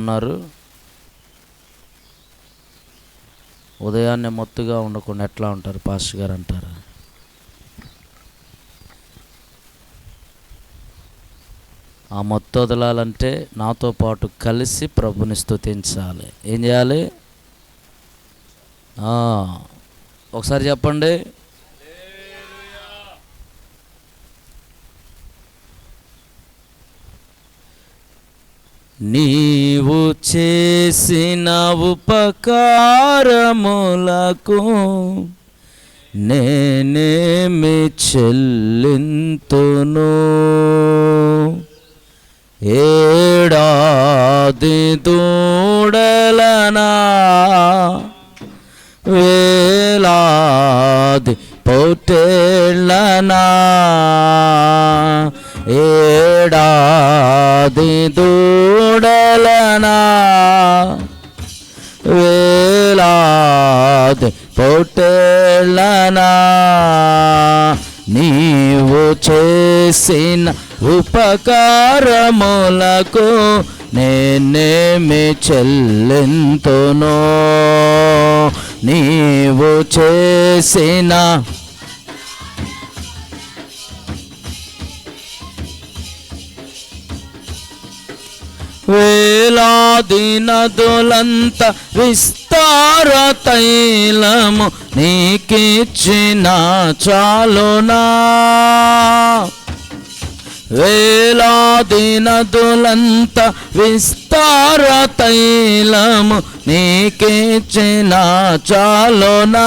ఉన్నారు. ఉదయాన్నే మొత్తుగా ఉండకుండా ఎట్లా ఉంటారు? పాస్టర్ గారు అంటారు? ఆ మొత్తం వదలాలంటే నాతో పాటు కలిసి ప్రభుని స్థుతించాలి ఏం చేయాలి? ఒకసారి చెప్పండి. నీవు చేసిన ఉపకారములకు నేనేమి చెల్లింతును? ఏడాది దూడలనా? వేలాది పొట్టేళ్ళనా ఏడాది దూడలనా? వేలాది పొట్టేళ్ళనా నీవు చేసిన ఉపకారములకు నేనేమి చెల్లింతును? నీవు చేసిన వేలాది నదులంత విస్తార తైలము నీకిచ్చిన చాలునా. వేలాది నదులంత విస్తార తైలము నీకిచ్చిన చాలునా.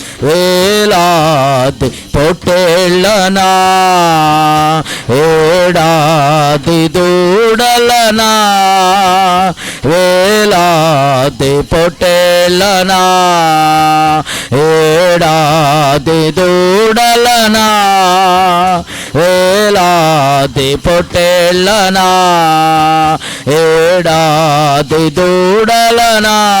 వేలాది పొట్టేళ్ళనా ఏడాది దూడలనా? వేలాది పొట్టేళ్ళనా? ఏడాది దూడలనా? వేలాది పొట్టేళ్ళనా? ఏడాది దూడలనా?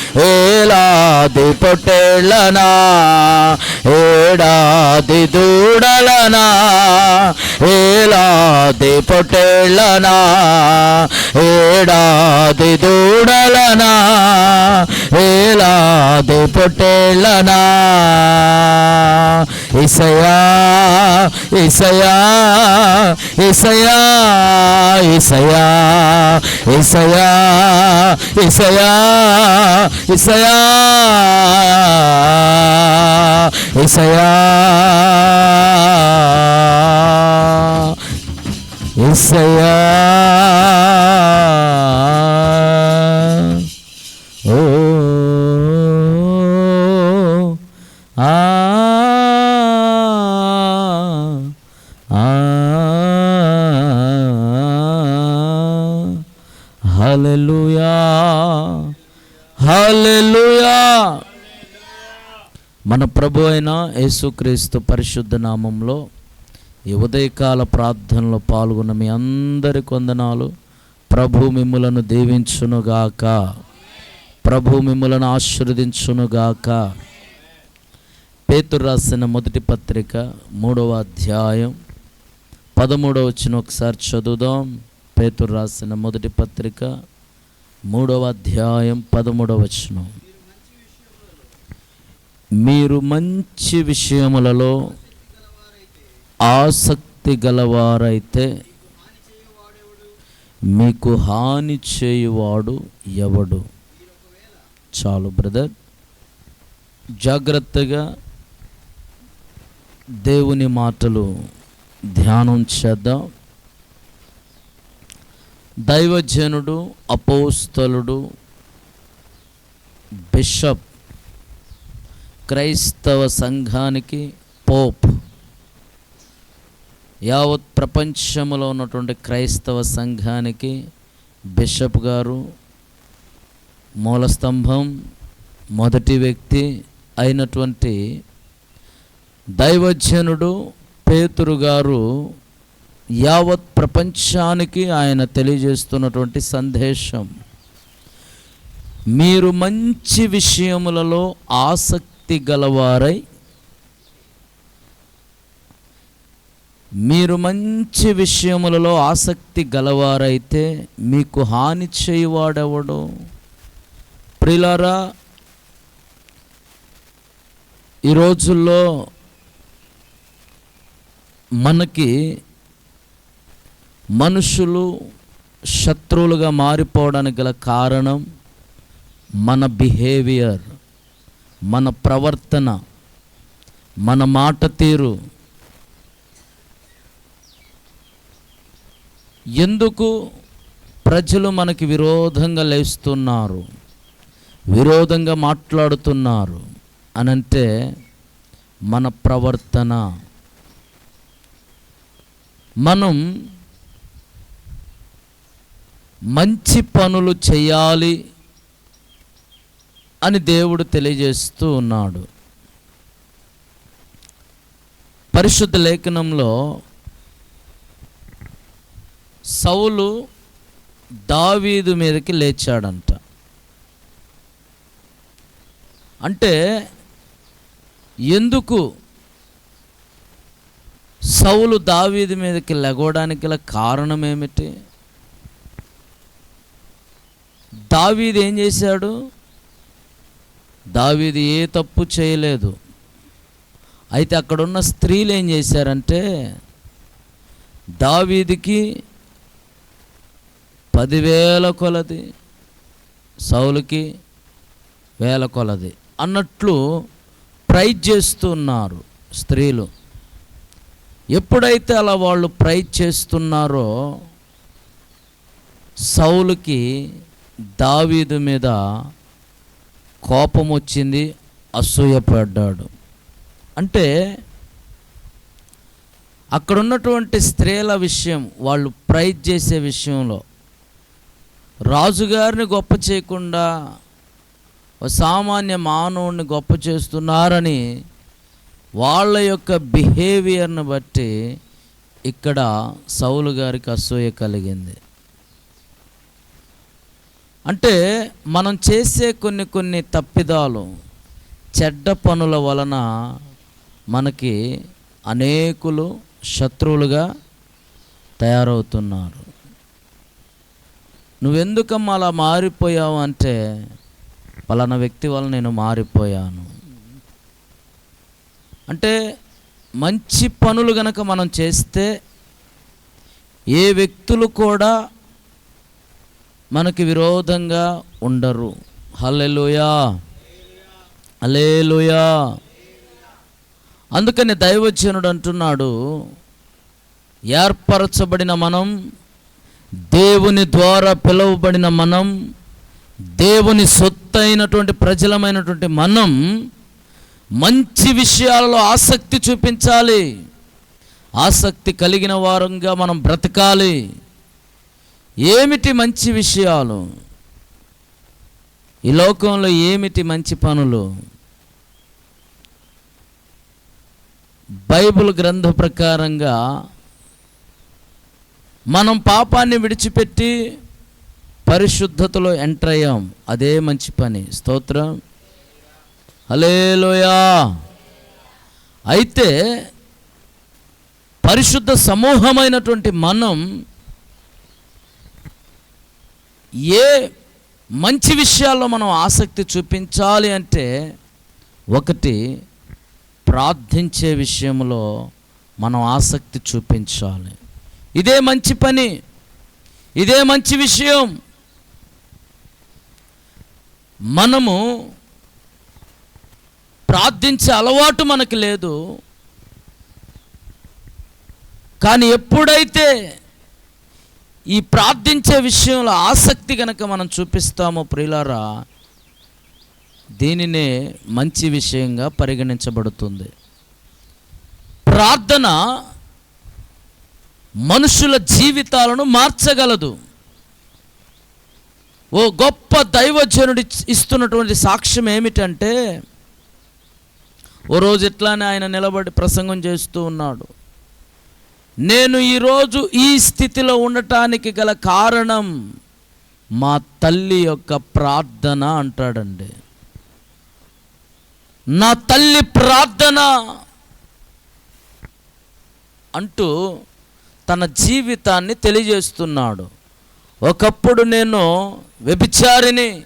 ఏలాది పొట్టేళ్ళనా ఏడాది దూడలనా ఏలాది పొట్టేళ్ళనా ఏడాది దూడలనా ఏలాది పొట్టేళ్ళనా ఇసయా ఇసయా ఇసయా ఇసయా ఇసయా ఇసయా ఇసయా. ఏసయా ఏసయా మన ప్రభు అయిన యేసుక్రీస్తు పరిశుద్ధ నామంలో ఈ ఉదయకాల ప్రార్థనలో పాల్గొన్న మీ అందరి కొందనాలు ప్రభు మిమ్ములను దీవించునుగాక. ప్రభు మిమ్ములను ఆశీర్వదించునుగాక. పేతురు రాసిన మొదటి పత్రిక మూడవ అధ్యాయం పదమూడవ వచ్చిన ఒకసారి చదువుదాం. పేతురు రాసిన మొదటి పత్రిక మూడవ అధ్యాయం పదమూడవ వచనం. మీరు మంచి విషయములలో ఆసక్తి గలవారైతే మీకు హాని చేయువాడు ఎవడు? చాలు బ్రదర్. జాగ్రత్తగా దేవుని మాటలు ధ్యానం చేద్దాం. దైవజనుడు అపోస్తలుడు బిషప్ క్రైస్తవ సంఘానికి పోప్. యావత్ ప్రపంచంలో ఉన్నటువంటి క్రైస్తవ సంఘానికి బిషప్ గారు మూలస్తంభం మొదటి వ్యక్తి అయినటువంటి దైవజనుడు పేతురు గారు యావత్ ప్రపంచానికి ఆయన తెలియజేస్తున్నటువంటి సందేశం. మీరు మంచి విషయములలో ఆసక్తి గలవారై మీరు మంచి విషయములలో ఆసక్తి గలవారైతే మీకు హాని చేయువాడెవడు? ప్రిలారా ఈ రోజుల్లో మనకి మనుషులు శత్రువులుగా మారిపోవడానికి గల కారణం మన బిహేవియర్. మన ప్రవర్తన మన మాట తీరు. ఎందుకు ప్రజలు మనకి విరోధంగా లేస్తున్నారు విరోధంగా మాట్లాడుతున్నారు అనంటే మన ప్రవర్తన. మనం మంచి పనులు చేయాలి అని దేవుడు తెలియజేస్తూ ఉన్నాడు. పరిశుద్ధ లేఖనంలో సౌలు దావీదు మీదకి లేచాడంట. అంటే ఎందుకు సౌలు దావీదు మీదకి లెగవడానికి గల కారణం ఏమిటి? దావీదు ఏం చేశాడు? దావీది ఏ తప్పు చేయలేదు. అయితే అక్కడున్న స్త్రీలు ఏం చేశారంటే దావీదికి పదివేల కొలది సౌలుకి వేల కొలది అన్నట్లు ప్రైజ్ చేస్తున్నారు స్త్రీలు. ఎప్పుడైతే అలా వాళ్ళు ప్రైజ్ చేస్తున్నారో సౌలుకి దావీదు మీద కోపం వచ్చింది అసూయపడ్డాడు. అంటే అక్కడ ఉన్నటువంటి స్త్రీల విషయం వాళ్ళు ప్రైజ్ చేసే విషయంలో రాజుగారిని గొప్ప చేయకుండా సామాన్య మానవుడిని గొప్ప చేస్తున్నారని వాళ్ళ యొక్క బిహేవియర్ని బట్టి ఇక్కడ సౌలు గారికి అసూయ కలిగింది. అంటే మనం చేసే కొన్ని కొన్ని తప్పిదాలు చెడ్డ పనుల వలన మనకి అనేకులు శత్రువులుగా తయారవుతున్నారు. నువ్వెందుకమ్మా అలా మారిపోయావు అంటే పలానా వ్యక్తి వల్ల నేను మారిపోయాను. అంటే మంచి పనులు గనక మనం చేస్తే ఏ వ్యక్తులు కూడా మనకి విరోధంగా ఉండరు. హల్లెలుయా. అలేలుయా అందుకని దైవజనుడు అంటున్నాడు ఏర్పరచబడిన మనం దేవుని ద్వారా పిలువబడిన మనం దేవుని సొత్తైనటువంటి ప్రజలమైనటువంటి మనం మంచి విషయాలలో ఆసక్తి చూపించాలి. ఆసక్తి కలిగిన వారంగా మనం బ్రతకాలి. ఏమిటి మంచి విషయాలు? ఈ లోకంలో ఏమిటి మంచి పనులు? బైబిల్ గ్రంథ ప్రకారంగా మనం పాపాన్ని విడిచిపెట్టి పరిశుద్ధతలో ఎంటర్ అయ్యాం. అదే మంచి పని. స్తోత్రం. హలేలోయా అయితే పరిశుద్ధ సమూహమైనటువంటి మనం ఏ మంచి విషయాల్లో మనం ఆసక్తి చూపించాలి అంటే ఒకటి ప్రార్థించే విషయంలో మనం ఆసక్తి చూపించాలి. ఇదే మంచి పని ఇదే మంచి విషయం. మనము ప్రార్థించే అలవాటు మనకు లేదు. కానీ ఎప్పుడైతే ఈ ప్రార్థించే విషయంలో ఆసక్తి కనుక మనం చూపిస్తామో ప్రియులారా దీనినే మంచి విషయంగా పరిగణించబడుతుంది. ప్రార్థన మనుషుల జీవితాలను మార్చగలదు. ఓ గొప్ప దైవజనుడి ఇస్తున్నటువంటి సాక్ష్యం ఏమిటంటే ఓ రోజు ఎట్లానే ఆయన నిలబడి ప్రసంగం చేస్తూ ఉన్నాడు. నేను ఈరోజు ఈ స్థితిలో ఉండటానికి గల కారణం మా తల్లి యొక్క ప్రార్థన అంటాడండి. నా తల్లి ప్రార్థన అంటూ తన జీవితాన్ని తెలియజేస్తున్నాడు. ఒకప్పుడు నేను వ్యభిచారిని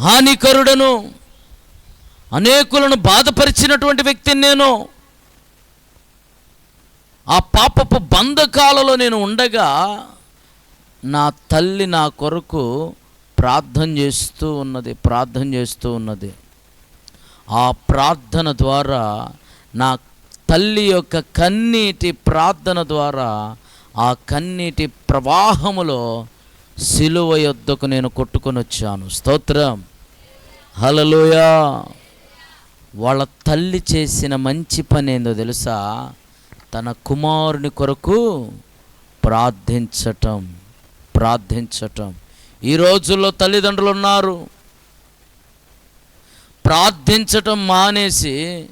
హానికరుడను అనేకులను బాధపరిచినటువంటి వ్యక్తిని నేను ఆ పాపపు బంధకాలలో నేను ఉండగా నా తల్లి నా కొరకు ప్రార్థన చేస్తూ ఉన్నది ప్రార్థన చేస్తూ ఉన్నది. ఆ ప్రార్థన ద్వారా నా తల్లి యొక్క కన్నీటి ప్రార్థన ద్వారా ఆ కన్నీటి ప్రవాహములో సిలువ యొద్దకు నేను కొట్టుకొని వచ్చాను. స్తోత్రం. హలలోయ వాళ్ళ తల్లి చేసిన మంచి పని ఏందో తెలుసా? తన కుమారుని కొరకు ప్రార్థించటం ప్రార్థించటం. ఈ రోజుల్లో తల్లిదండ్రులు ఉన్నారు. ప్రార్థించటం మానేసి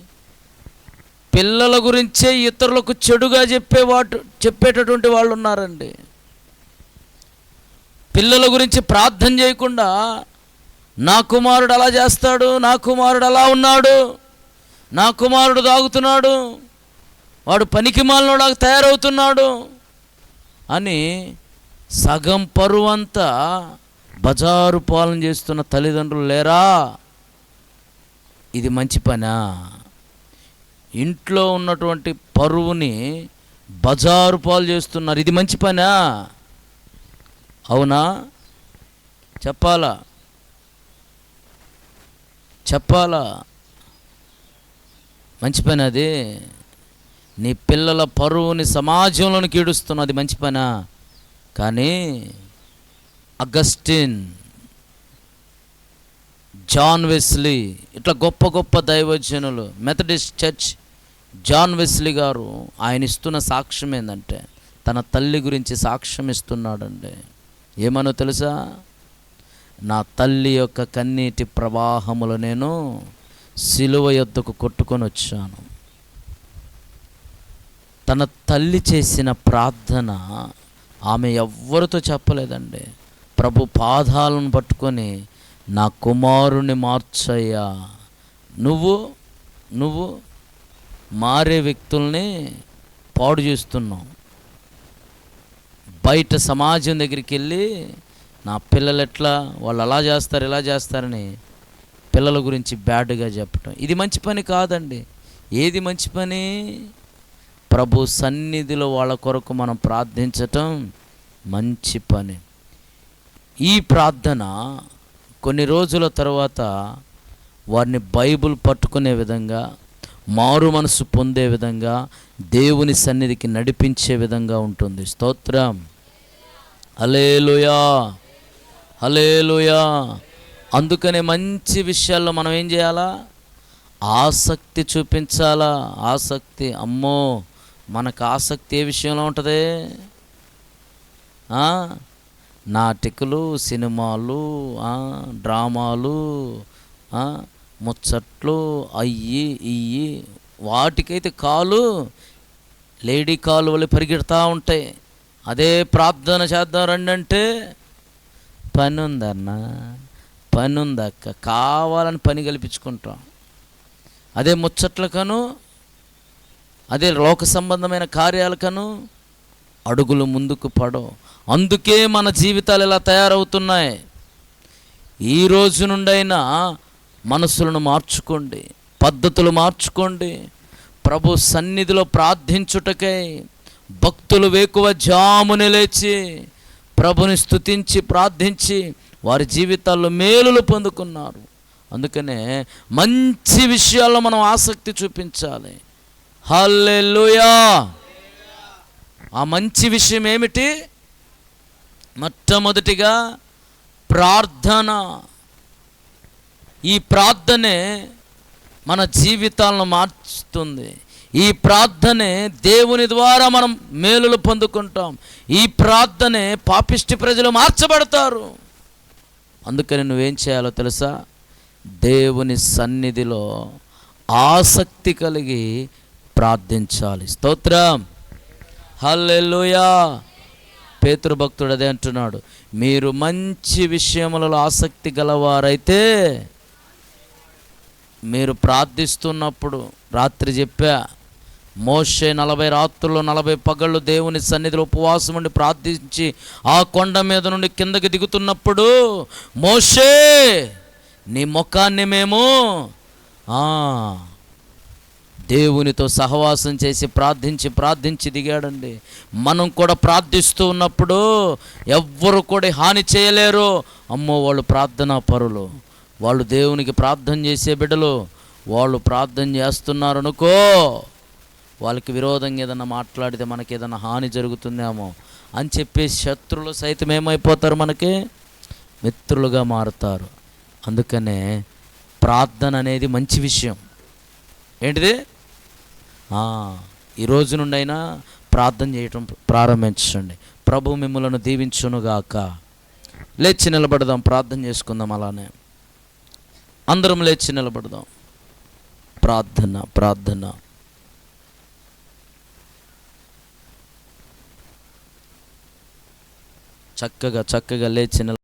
పిల్లల గురించే ఇతరులకు చెడుగా చెప్పేవాటు చెప్పేటటువంటి వాళ్ళు ఉన్నారండి. పిల్లల గురించి ప్రార్థన చేయకుండా నా కుమారుడు అలా చేస్తాడు నా కుమారుడు అలా ఉన్నాడు నా కుమారుడు తాగుతున్నాడు వాడు పనికి మాలినోడాగా తయారవుతున్నాడు అని సగం పరువంతా బజారు పాలన చేస్తున్న తల్లిదండ్రులు లేరా? ఇది మంచి పనా? ఇంట్లో ఉన్నటువంటి పరువుని బజారు పాలు చేస్తున్నారు. ఇది మంచి పనా? అవునా? చెప్పాలా? చెప్పాలా? మంచి పని అది. నీ పిల్లల పరువుని సమాజంలోని ఈడుస్తున్నావు అది మంచి పనా? కానీ అగస్టిన్ జాన్ వెస్లీ ఇట్లా గొప్ప గొప్ప దైవజనులు మెథడిస్ట్ చర్చ్ జాన్ వెస్లీ గారు ఆయన ఇస్తున్న సాక్ష్యం ఏంటంటే తన తల్లి గురించి సాక్ష్యం ఇస్తున్నాడండి. ఏమనో తెలుసా? నా తల్లి యొక్క కన్నీటి ప్రవాహములు నేను సిలువ యొద్దకు కొట్టుకొని వచ్చాను. తన తల్లి చేసిన ప్రార్థన ఆమె ఎవ్వరితో చెప్పలేదండి. ప్రభు పాదాలను పట్టుకొని నా కుమారుని మార్చయ్యా. నువ్వు నువ్వు మారే వ్యక్తుల్ని పాడు చేస్తున్నావు. బయట సమాజం దగ్గరికి వెళ్ళి నా పిల్లలు ఎట్లా వాళ్ళు అలా చేస్తారు ఇలా చేస్తారని పిల్లల గురించి బ్యాడ్గా చెప్పటం. ఇది మంచి పని కాదండి. ఏది మంచి పని? ప్రభు సన్నిధిలో వాళ్ళ కొరకు మనం ప్రార్థించటం మంచి పని. ఈ ప్రార్థన కొన్ని రోజుల తర్వాత వారిని బైబిల్ పట్టుకునే విధంగా మారు మనసు పొందే విధంగా దేవుని సన్నిధికి నడిపించే విధంగా ఉంటుంది. స్తోత్రం. హలేలుయా హలేలుయా అందుకనే మంచి విషయాల్లో మనం ఏం చేయాలా? ఆసక్తి చూపించాలా? ఆసక్తి. అమ్మో! మనకు ఆసక్తి ఏ విషయంలో ఉంటుంది? నాటికలు సినిమాలు డ్రామాలు ముచ్చట్లు అయ్యి ఇయ్యి వాటికైతే కాలు లేడీ కాలు వల్ల పరిగెడతా ఉంటాయి. అదే ప్రార్థన చేద్దాం రండి అంటే పని ఉందన్న పని ఉందక్క కావాలని పని కల్పించుకుంటాం. అదే ముచ్చట్లకను అదే లోక సంబంధమైన కార్యాలకను అడుగులు ముందుకు పడవు. అందుకే మన జీవితాలు ఇలా తయారవుతున్నాయి. ఈ రోజు నుండైనా మనసులను మార్చుకోండి పద్ధతులు మార్చుకోండి. ప్రభు సన్నిధిలో ప్రార్థించుటకై భక్తులు వేకువ జాముని లేచి ప్రభుని స్తుతించి ప్రార్థించి వారి జీవితాల్లో మేలులు పొందుకున్నారు. అందుకనే మంచి విషయాల్లో మనం ఆసక్తి చూపించాలి. హల్లెలూయా. ఆ మంచి విషయం ఏమిటి? మొట్టమొదటిగా ప్రార్థన. ఈ ప్రార్థనే మన జీవితాలను మార్చుతుంది. ఈ ప్రార్థనే దేవుని ద్వారా మనం మేలులు పొందుకుంటాం. ఈ ప్రార్థనే పాపిష్టి ప్రజలు మార్చబడతారు. అందుకని నువ్వేం చేయాలో తెలుసా? దేవుని సన్నిధిలో ఆసక్తి కలిగి ప్రార్థించాలి. స్తోత్రం. హల్లెలుయా. పేతృభక్తుడు అదే అంటున్నాడు. మీరు మంచి విషయములలో ఆసక్తి గలవారైతే మీరు ప్రార్థిస్తున్నప్పుడు రాత్రి చెప్పా మోషే నలభై రాత్రులు నలభై పగళ్ళు దేవుని సన్నిధిలో ఉపవాసం ఉండి ప్రార్థించి ఆ కొండ మీద నుండి కిందకి దిగుతున్నప్పుడు మోషే నీ ముఖాన్ని మేము ఆ, దేవునితో సహవాసం చేసి ప్రార్థించి ప్రార్థించి దిగాడండి. మనం కూడా ప్రార్థిస్తూ ఉన్నప్పుడు ఎవ్వరు కూడా హాని చేయలేరు. అమ్మో వాళ్ళు ప్రార్థనా పరులు. వాళ్ళు దేవునికి ప్రార్థన చేసే బిడ్డలు. వాళ్ళు ప్రార్థన చేస్తున్నారు అనుకో వాళ్ళకి విరోధంగా ఏదైనా మాట్లాడితే మనకి ఏదైనా హాని జరుగుతుందేమో అని చెప్పి శత్రులు సైతం ఏమైపోతారు మనకి? మిత్రులుగా మారుతారు. అందుకనే ప్రార్థన అనేది మంచి విషయం. ఏంటిది? ఈ రోజు నుండైనా ప్రార్థన చేయటం ప్రారంభించండి. ప్రభు మిమ్మలను దీవించునుగాక. లేచి నిలబడదాం ప్రార్థన చేసుకుందాం అలానే. అందరం లేచి నిలబడదాం. ప్రార్థన ప్రార్థన. చక్కగా చక్కగా లేచి నిల